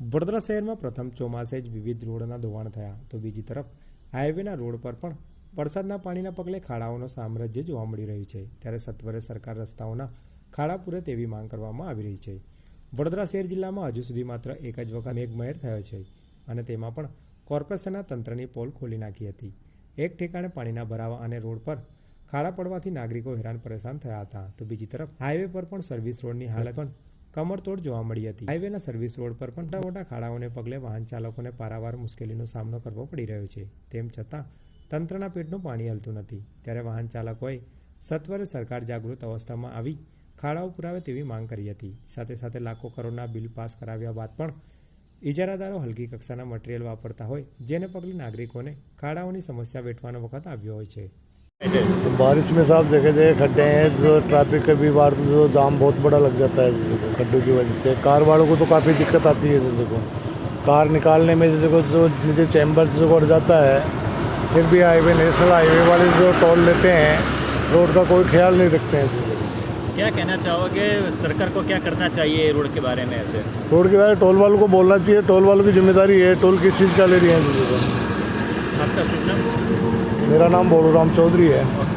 વડોદરા શહેરમાં પ્રથમ ચોમાસે જ વિવિધ રોડના ધોવાણ થયા. તો બીજી તરફ, હાઈવેના રોડ પર પણ વરસાદના પાણીના પગલે ખાડાઓનો સામ્રાજ્ય જોવા મળી રહ્યું છે. ત્યારે સત્વરે સરકાર રસ્તાઓના ખાડા પૂરે તેવી માંગ કરવામાં આવી રહી છે. વડોદરા શહેર જિલ્લામાં હજુ સુધી માત્ર એક જ વખત મેઘમહેર થયો છે અને તેમાં પણ કોર્પોરેશનના તંત્રની પોલ ખોલી નાખી હતી. એક ઠેકાણે પાણીના ભરાવા અને રોડ પર ખાડા પડવાથી નાગરિકો હેરાન પરેશાન થયા હતા. તો બીજી તરફ, હાઈવે પર પણ સર્વિસ રોડની હાલત પણ કમરતોડ જોવા મળી હતી. હાઈવેના સર્વિસ રોડ પર પણ મોટા મોટા ખાડાઓને પગલે વાહન ચાલકોને પારાવાર મુશ્કેલીનો સામનો કરવો પડી રહ્યો છે. તેમ છતાં, તંત્રના પેટનું પાણી હલતું નથી. ત્યારે વાહન ચાલકોએ સત્વરે સરકાર જાગૃત અવસ્થામાં આવી ખાડાઓ પુરાવે તેવી માંગ કરી હતી. સાથે સાથે લાખો કરોડના બિલ પાસ કરાવ્યા બાદ પણ ઇજારાદારો હલકી કક્ષાના મટીરિયલ વાપરતા હોય, જેને પગલે નાગરિકોને ખાડાઓની સમસ્યા વેઠવાનો વખત આવ્યો હોય છે. तो बारिश में साहब जगह जगह खड्डे हैं जो ट्रैफ़िक कभी बार जो जाम बहुत बड़ा लग जाता है जैसे को खड्डों की वजह से। कार वालों को तो काफ़ी दिक्कत आती है जैसे को कार निकालने में जैसे को जो नीचे चैम्बर जो बढ़ जाता है फिर भी हाईवे नेशनल हाईवे वाले जो टोल लेते हैं रोड का कोई ख्याल नहीं रखते हैं जैसे क्या कहना चाहोगे? सरकार को क्या करना चाहिए रोड के बारे में ऐसे? रोड के बारे में टोल वालों को बोलना चाहिए। टोल वालों की ज़िम्मेदारी है टोल किस चीज़ का ले रही है जैसे को आपका शुभ नाम मेरा नाम बोलूराम चौधरी है थैंक यू